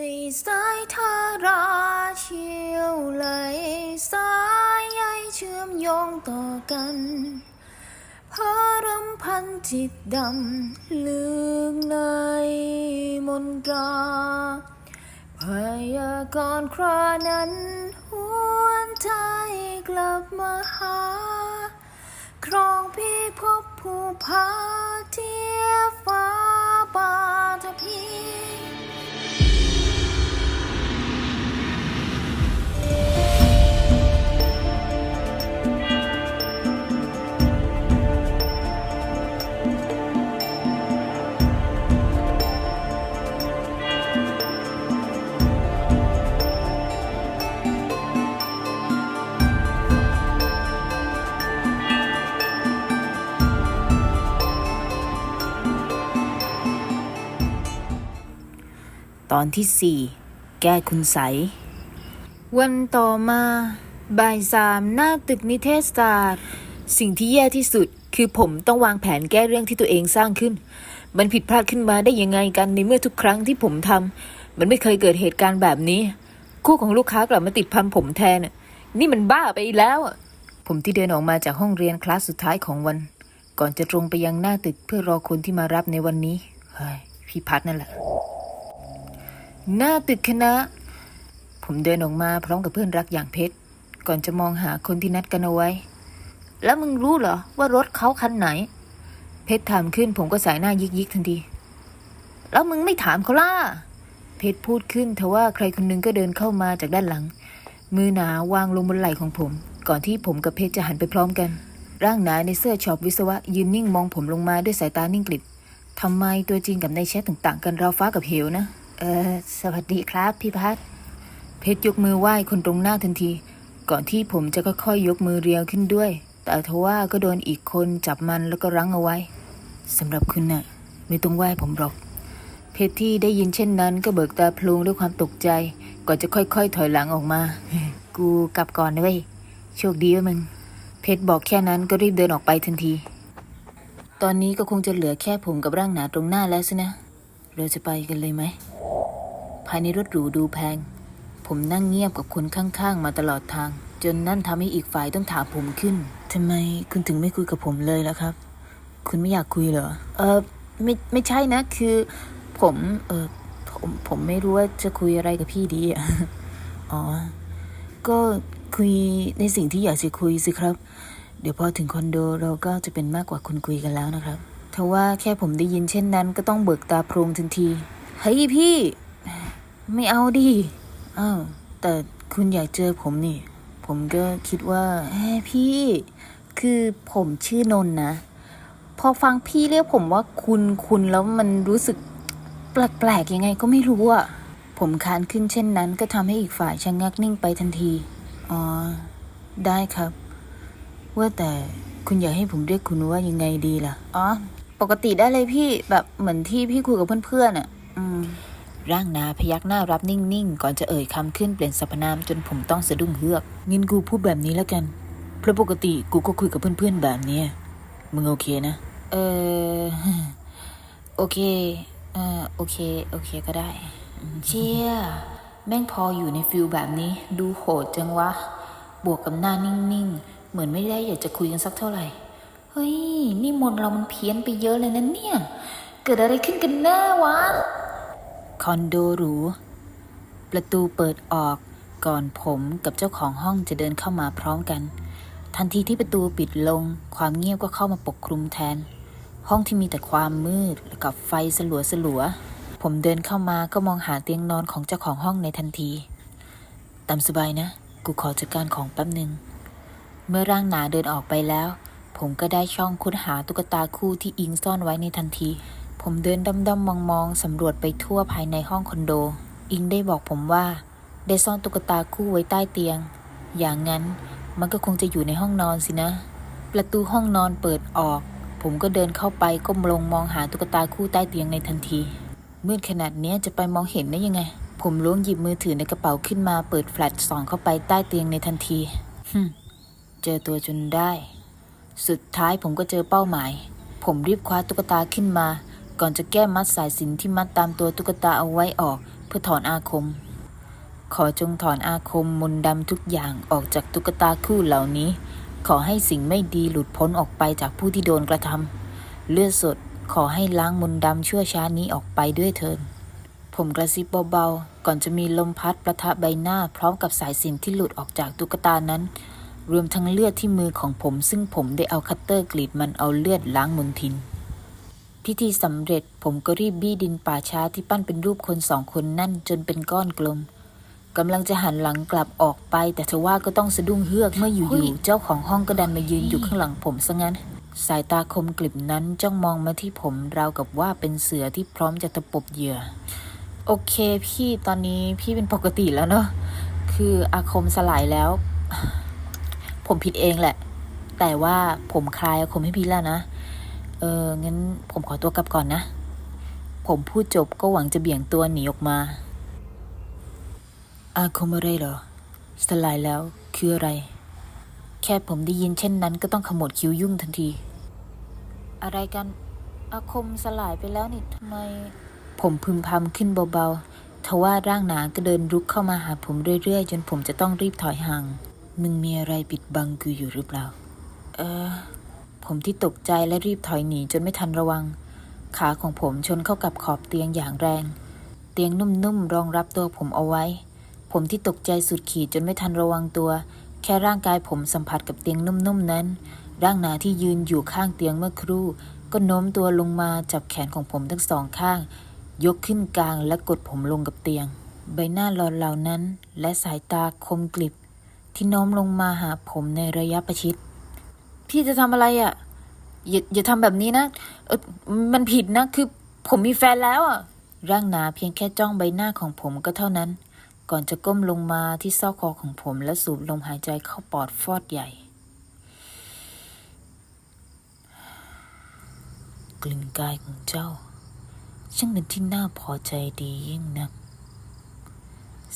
ในสายทาราเชี่ยวไหลสายใยเชื่อมโยงต่อกันพารำพันจิตดำลึกในมนตราพยากรณ์ครานั้นหวนใจกลับมาหา ครองพี่พบผู้พาเทียฟ้าปา อนที่สี่แก้คุณใส วันต่อมาบ่ายสามหน้าตึกนิเทศศาสตร์ สิ่งที่แย่ที่สุดคือผมต้องวางแผนแก้เรื่องที่ตัวเองสร้างขึ้น มันผิดพลาดขึ้นมาได้ยังไงกันในเมื่อทุกครั้งที่ผมทำมันไม่เคยเกิดเหตุการณ์แบบนี้ คู่ของลูกค้ากลับมาติดพันผมแทนน่ะนี่มันบ้าไปแล้วผมที่เดินออกมาจากห้องเรียนคลาสสุดท้ายของวัน ก่อนจะตรงไปยังหน้าตึกเพื่อรอคนที่มารับในวันนี้เฮ้ยพี่พัดนั่นแหละ หน้าตึกคณะ ผมเดินออกมาพร้อมกับเพื่อนรักอย่างเพชร ก่อนจะมองหาคนที่นัดกันเอาไว้ แล้วมึงรู้เหรอว่ารถเขาคันไหน เพชรถามขึ้นผมก็สายหน้ายิกยิกๆทันที แล้วมึงไม่ถามเขาล่ะ เพชรพูดขึ้นทว่าใครคนหนึงก็เดินเข้ามาจากด้านหลัง มือหนาวางลงบนไหล่ของผม ก่อนที่ผมกับเพชรจะหันไปพร้อมกัน ร่างหนาในเสื้อช็อปวิศวะยืนนิ่งมองผมลงมาด้วยสายตานิ่งกลิบทำไมตัวจริงกับในแชทต่าง ๆ กันเราฟ้ากับเหวนะ เออสวัสดีครับ พี่พัดเพชรยกมือไหว้คนตรงหน้าทันที ก่อนที่ผมจะค่อยๆยกมือเรียวขึ้นด้วย แต่ทว่าก็โดนอีกคนจับมันแล้วก็รั้งเอาไว้สำหรับคุณน่ะ ไม่ต้องไหว้ผมหรอก เพชรที่ได้ยินเช่นนั้น ก็เบิกตาพลงด้วยความตกใจก่อนจะค่อยๆ ถอยหลังออกมา กูกลับก่อนนะเว้ยโชคดีว้ยมึง เพชรบอกแค่นั้นก็รีบเดินออกไปทันที ตอนนี้ก็คงจะเหลือแค่ผมกับร่างหนาตรงหน้าแล้วสินะ เราจะไปกันเลยไหม ภายในรถหรูดูแพง ผมนั่งเงียบกับคนข้างๆ มาตลอดทาง จนนั่นทำให้อีกฝ่ายต้องถามผมขึ้นทำไมคุณถึงไม่คุยกับผมเลยล่ะครับ คุณไม่อยากคุยเหรอ เออไม่ไม่ใช่นะ คือ ผมเออผมผมไม่รู้ว่าจะคุยอะไรกับพี่ดีอะอ๋อ ก็คุยในสิ่งที่อยากจะคุยสิครับ เดี๋ยวพอถึงคอนโดเราก็จะเป็นมากกว่าคุณคุยกันแล้วนะครับทว่าแค่ผมได้ยินเช่นนั้นก็ต้องเบิกตาโพรงทันที เฮ้ยพี่ ไม่เอาดิอ้าวแต่คุณอยากเจอผมนี่ ผมก็คิดว่าเฮ้พี่ คือผมชื่อนนท์นะ พอฟังพี่เรียกผมว่าคุณคุณแล้วมันรู้สึกแปลกๆยังไงก็ไม่รู้อะผมคานขึ้นเช่นนั้น ก็ทำให้อีกฝ่ายชะงงักนิ่งไปทันที อ๋อ ได้ครับ ว่าแต่คุณอยากให้ผมเรียกคุณว่ายังไงดีล่ะ อ๋อ ปกติได้เลยพี่แบบเหมือนที่พี่คุยกับเพื่อนๆอะ อืม ร่างนาพยักหน้ารับนิ่งๆ ก่อนจะเอ่ยคำขึ้นเปลี่ยนสรรพนามจนผมต้องสะดุ้งเฮือกงินกูพูดแบบนี้แล้วกัน เพราะปกติกูก็คุยกับเพื่อนๆแบบนี้มึงโอเคนะ เออโอเคเออโอเค โอเคก็ได้ เชี่ย แม่งพออยู่ในฟิลแบบนี้ ดูโหดจังวะ บวกกับหน้านิ่งๆ เหมือนไม่ได้อยากจะคุยกันสักเท่าไหร่ เฮ้ย นี่มนเรามันเพี้ยนไปเยอะเลยนะเนี่ย เกิดอะไรขึ้นกันแน่วะ คอนโดหรู ประตูเปิดออกก่อนผมกับเจ้าของห้องจะเดินเข้ามาพร้อมกัน ทันทีที่ประตูปิดลง ความเงียบก็เข้ามาปกคลุมแทน ห้องที่มีแต่ความมืดกับไฟสลัวสลัวๆผมเดินเข้ามาก็มองหาเตียงนอนของเจ้าของห้องในทันที ตามสบายนะ กูขอจัดการของแป๊บหนึ่ง เมื่อร่างหนาเดินออกไปแล้ว ผมก็ได้ช่องค้นหาตุ๊กตาคู่ที่อิงซ่อนไว้ในทันที ผมเดินด้อมๆมองๆสำรวจไปทั่วภายในห้องคอนโด อิงได้บอกผมว่า ได้ซ่อนตุ๊กตาคู่ไว้ใต้เตียง อย่างนั้นมันก็คงจะอยู่ในห้องนอนสินะ ประตูห้องนอนเปิดออก ผมก็เดินเข้าไปก้มลงมองหาตุ๊กตาคู่ใต้เตียงในทันทีมืดขนาดนี้จะไปมองเห็นได้ยังไง ผมล้วงหยิบมือถือในกระเป๋าขึ้นมาเปิดแฟลชส่องเข้าไปใต้เตียงในทันทีฮึเจอตัวจนได้ สุดท้ายผมก็เจอเป้าหมาย ผมรีบคว้าตุ๊กตาขึ้นมา ก่อนจะแก้มัดสายสินที่มัดตามตัวตุ๊กตาเอาไว้ออก เพื่อถอนอาคม ขอจงถอนอาคมมนต์ดำทุกอย่างออกจากตุ๊กตาคู่เหล่านี้ ขอให้สิ่งไม่ดีหลุดพ้นออกไปจากผู้ที่โดนกระทำเลือดสดขอให้ล้างมนต์ดำชั่วช้านี้ออกไปด้วยเถิดผมกระซิบเบาๆ ก่อนจะมีลมพัดประทะใบหน้าพร้อมกับสายสินที่หลุดออกจากตุ๊กตานั้น รวมทั้งเลือดที่มือของผมซึ่งผมได้เอาคัตเตอร์กรีดมันเอาเลือดล้างมนทิน พิธีสำเร็จผมก็รีบบี้ดินป่าช้าที่ปั้นเป็นรูปคนสองคนนั่นจนเป็นก้อนกลมกำลังจะหันหลังกลับออกไป แต่ทว่าก็ต้องสะดุ้งเฮือกเมื่ออยู่ๆเจ้าของห้องก็ดันมายืนอยู่ข้างหลังผมซะงั้น สายตาคมกลิบนั้นจ้องมองมาที่ผมราวกับว่าเป็นเสือที่พร้อมจะตะปบเหยื่อ โอเคพี่ตอนนี้พี่เป็นปกติแล้วเนอะคืออาคมสลายแล้ว ผมผิดเองแหละ แต่ว่าผมคลายอาคมให้พี่แล้วนะ เออ งั้นผมขอตัวกลับก่อนนะ ผมพูดจบก็หวังจะเบี่ยงตัวหนีออกมา อาคมอะไรเหรอ สลายแล้วคืออะไร แค่ผมได้ยินเช่นนั้นก็ต้องขมวดคิ้วยุ่งทันที อะไรกัน อาคมสลายไปแล้วนี่ทำไม ผมพึมพำขึ้นเบาๆ ทว่าร่างหนาก็เดินรุกเข้ามาหาผมเรื่อยๆ จนผมจะต้องรีบถอยห่าง มึงมีอะไรปิดบังกูอยู่หรือเปล่า เออ ผมที่ตกใจและรีบถอยหนีจนไม่ทันระวัง ขาของผมชนเข้ากับขอบเตียงอย่างแรง เตียงนุ่มๆรองรับตัวผมเอาไว้ ผมที่ตกใจสุดขีดจนไม่ทันระวังตัว แค่ร่างกายผมสัมผัสกับเตียงนุ่มๆนั้น ร่างหนาที่ยืนอยู่ข้างเตียงเมื่อครู่ ก็โน้มตัวลงมาจับแขนของผมทั้งสองข้าง ยกขึ้นกลางและกดผมลงกับเตียง ใบหน้าหลอนเหล่านั้น และสายตาคมกลิบ ที่โน้มลงมาหาผมในระยะประชิด พี่จะทำอะไรอะ่ะ อย่าอย่าทำแบบนี้นะเออมันผิดนะ คือผมมีแฟนแล้วอะ ร่างหนาเพียงแค่จ้องใบหน้าของผมก็เท่านั้น ก่อนจะก้มลงมาที่ซอกคอของผมและสูดลมหายใจเข้าปอดฟอดใหญ่ กลิ่นกายของเจ้า ช่างเป็นที่น่าพอใจดียิ่งนัก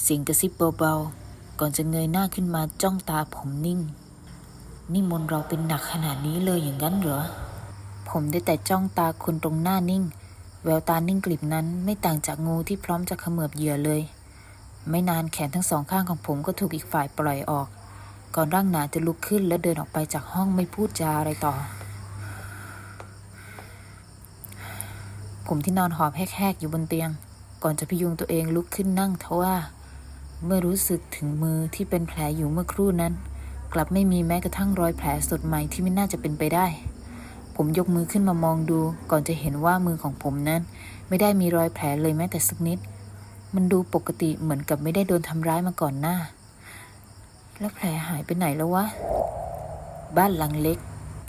เสียงกระซิบเบาๆ ก่อนจะเงยหน้าขึ้นมาจ้องตาผมนิ่ง นี่มนต์เราเป็นหนักขนาดนี้เลยอย่างนั้นเหรอ ผมได้แต่จ้องตาคนตรงหน้านิ่ง แววตานิ่งกลิบนั้นไม่ต่างจากงูที่พร้อมจะเขมือบเหยื่อเลย ไม่นานแขนทั้งสองข้างของผมก็ถูกอีกฝ่ายปล่อยออก ก่อนร่างหนาจะลุกขึ้นและเดินออกไปจากห้องไม่พูดจาอะไรต่อ ผมที่นอนหอบแหกๆอยู่บนเตียง ก่อนจะพยุงตัวเองลุกขึ้นนั่งทว่า เมื่อรู้สึกถึงมือที่เป็นแผลอยู่เมื่อครู่นั้น กลับไม่มีแม้กระทั่งรอยแผลสดใหม่ที่ไม่น่าจะเป็นไปได้ ผมยกมือขึ้นมามองดู ก่อนจะเห็นว่ามือของผมนั้น ไม่ได้มีรอยแผลเลยแม้แต่สักนิด มันดูปกติเหมือนกับไม่ได้โดนทำร้ายมาก่อนหน้า แล้วแผลหายไปไหนแล้ววะ บ้านหลังเล็ก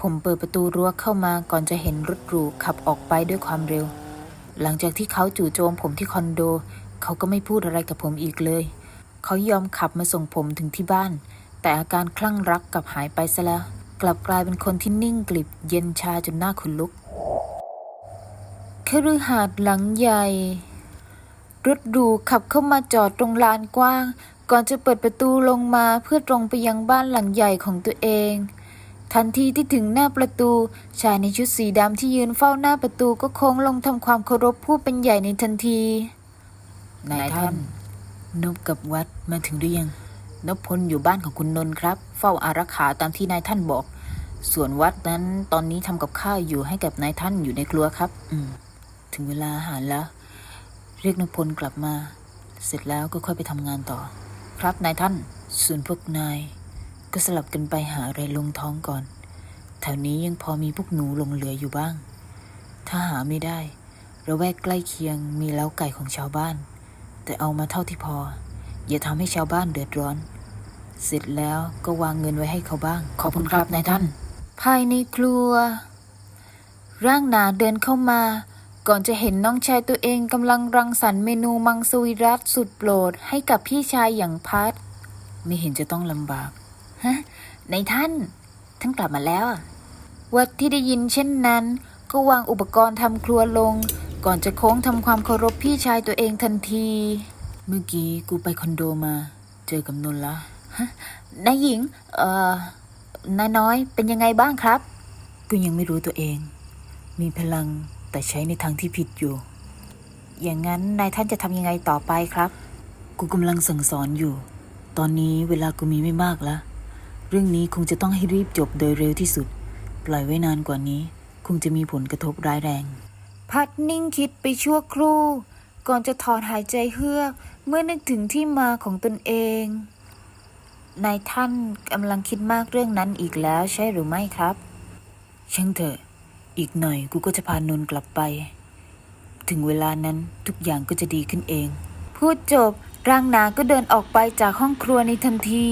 ผมเปิดประตูรั้วเข้ามาก่อนจะเห็นรถหรูขับออกไปด้วยความเร็ว หลังจากที่เขาจู่โจมผมที่คอนโด เขาก็ไม่พูดอะไรกับผมอีกเลย เขายอมขับมาส่งผมถึงที่บ้าน แต่อาการคลั่งรักกลับหายไปซะแล้ว กลับกลายเป็นคนที่นิ่งกลิบเย็นชาจนหน้าขนลุกคฤหาสน์หลังใหญ่ รถหรูขับเข้ามาจอดตรงลานกว้าง ก่อนจะเปิดประตูลงมาเพื่อตรงไปยังบ้านหลังใหญ่ของตัวเอง ทันทีที่ถึงหน้าประตู ชายในชุดสีดำที่ยืนเฝ้าหน้าประตูก็โค้งลงทำความเคารพผู้เป็นใหญ่ในทันทีนายท่านนบกับวัดมาถึงหรือยัง นบพลอยู่บ้านของคุณนนท์ครับ เฝ้าอารักขาตามที่นายท่านบอก ส่วนวัดนั้นตอนนี้ทำกับข้าวอยู่ให้กับนายท่านอยู่ในครัวครับ อืม ถึงเวลาอาหารแล้ว เรียกนพลกลับมา เสร็จแล้วก็ค่อยไปทำงานต่อ ครับนายท่าน ส่วนพวกนาย ก็สลับกันไปหาอะไรลงท้องก่อน แถวนี้ยังพอมีพวกหนูหลงเหลืออยู่บ้าง ถ้าหาไม่ได้ระแวกใกล้เคียงมีเล้าไก่ของชาวบ้าน แต่เอามาเท่าที่พอ อย่าทำให้ชาวบ้านเดือดร้อน เสร็จแล้วก็วางเงินไว้ให้เขาบ้าง ขอบคุณครับนายท่าน ภายในครัว ร่างหนาเดินเข้ามา ก่อนจะเห็นน้องชายตัวเองกำลังรังสรรค์เมนูมังสวิรัตสุดโปรดให้กับพี่ชายอย่างพัด ไม่เห็นจะต้องลำบาก ฮะในายท่าน ท่านกลับมาแล้วอะวัดที่ได้ยินเช่นนั้น ก็วางอุปกรณ์ทำครัวลง ก่อนจะโค้งทำความเคารพพี่ชายตัวเองทันที เมื่อกี้กูไปคอนโดมา เจอกับนนท์ละฮะนายหญิง เอ่อนายน้อยเป็นยังไงบ้างครับ กูยังไม่รู้ตัวเอง มีพลังแต่ใช้ในทางที่ผิดอยู่ อย่างนั้นนายท่านจะทำยังไงต่อไปครับ กูกำลังสั่งสอนอยู่ ตอนนี้เวลากูมีไม่มากแล้วเรื่องนี้คงจะต้องให้รีบจบโดยเร็วที่สุด ปล่อยไว้นานกว่านี้ คงจะมีผลกระทบร้ายแรง พัดนิ่งคิดไปชั่วครู่ ก่อนจะถอนหายใจเฮือก เมื่อนึกถึงที่มาของตนเอง นายท่านกำลังคิดมากเรื่องนั้นอีกแล้วใช่หรือไม่ครับ ช่างเถอะ อีกหน่อยกูก็จะพานนกลับไป ถึงเวลานั้นทุกอย่างก็จะดีขึ้นเอง พูดจบร่างนาก็เดินออกไปจากห้องครัวในทันที